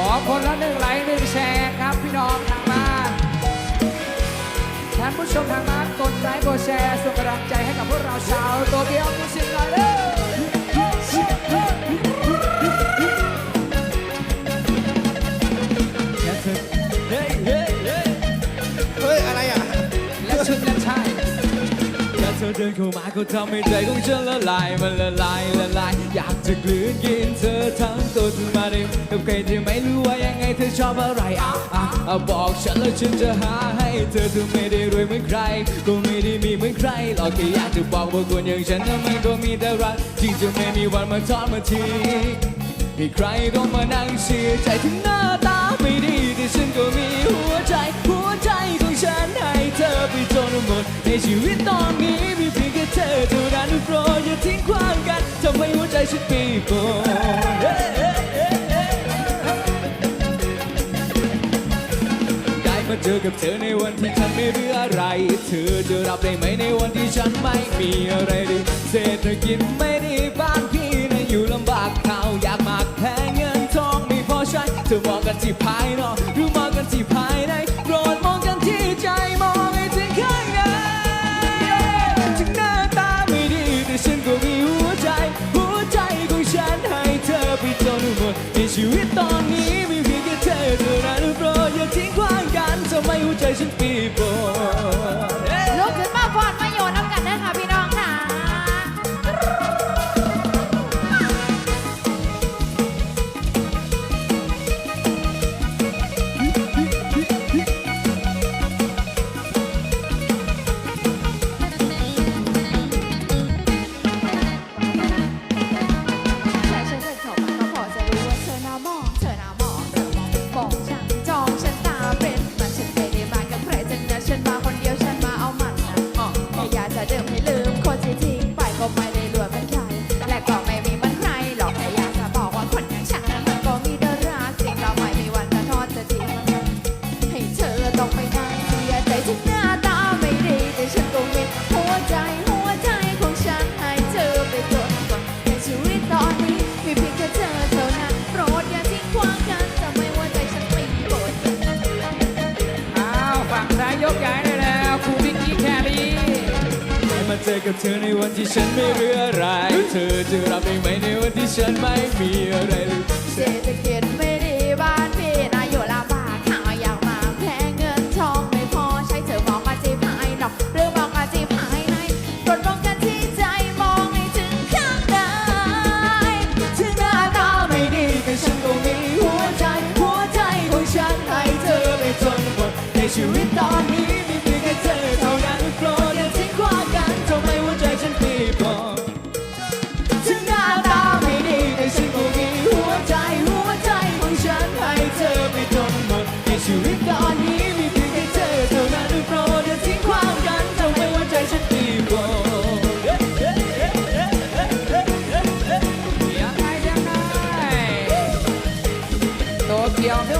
ขอคนละหนึ่งไลค์หนึ่งแชร์ครับพี่น้องทางบ้านท่านผู้ชมทางบ้านกดไลค์กดแชร์ส่งกำลังใจให้กับพวกเราชาวตัวเบียวมิวสิกหน่อยเด้อเฮ้ยเฮ้ยเฮ้ยเฮ้ย อะไรอะ และชุดและชายแค่เธอเดินเข้ามาก็ทำให้ใจของฉันละลายมันละลายละลาย อยากจะกลืนกินเธอทั้งตัว ครที่ไม่รู้ว่ายังไงเธอชอบอะไรอะอะอะบอกฉันแล้วฉันจะหาให้เธอเธอไม่ได้รวยเหมือนใคร ก็ไม่ได้มีเหมือนใครหรอกแค่อยากจะบอกว่าคนอย่างฉันนั้นมันก็มีแต่รักที่จะไม่มีวันมาทอดมาทิ้งให้ใครต้องมานั่งเสียใจถึงหน้าตาไม่ดีแต่ฉันก็มีหัวใจ หัวใจของฉันให้เธอไปจนหมด ในชีวิตตอนนี้มีเพียงแค่เธอเท่านั้นโปรดอย่าทิ้งขว้างกันทำให้หัวใจฉันปีโบ มาเจอกับเธอในวันที่ฉันไม่รู้อะไร เธอจะรับได้ไหมในวันที่ฉันไม่มีอะไรดีเศรษฐกิจไม่ดีบ้านพี่นั้นอยู่ลำบากเข่าอยากมากแค่เงินทองไม่พอใช้ เธอมองกันที่ภายนอกหรือมองกันที่ภายในโปรด ทับเธอในวันที่ฉันไม่เรืออไร เธอจะรับได้ไหมในวันที่ฉันไม่มีอะไรหรืเศรษฐกิจไม่ดีบ้านพี่นายอยู่ลำบากข้าอยากมาแพงเงินทองไม่พอใช้เธอมองอาจีพภายนอกหรือมองอาจีพภายในกลดมองกันที่ใจมองให้ถึงข้างในถึงหน้าตาไม่ดีแต่ฉันก็มีหัวใจหัวใจของฉันให้เธอไปจนหมดในชีวิต Bienvenue.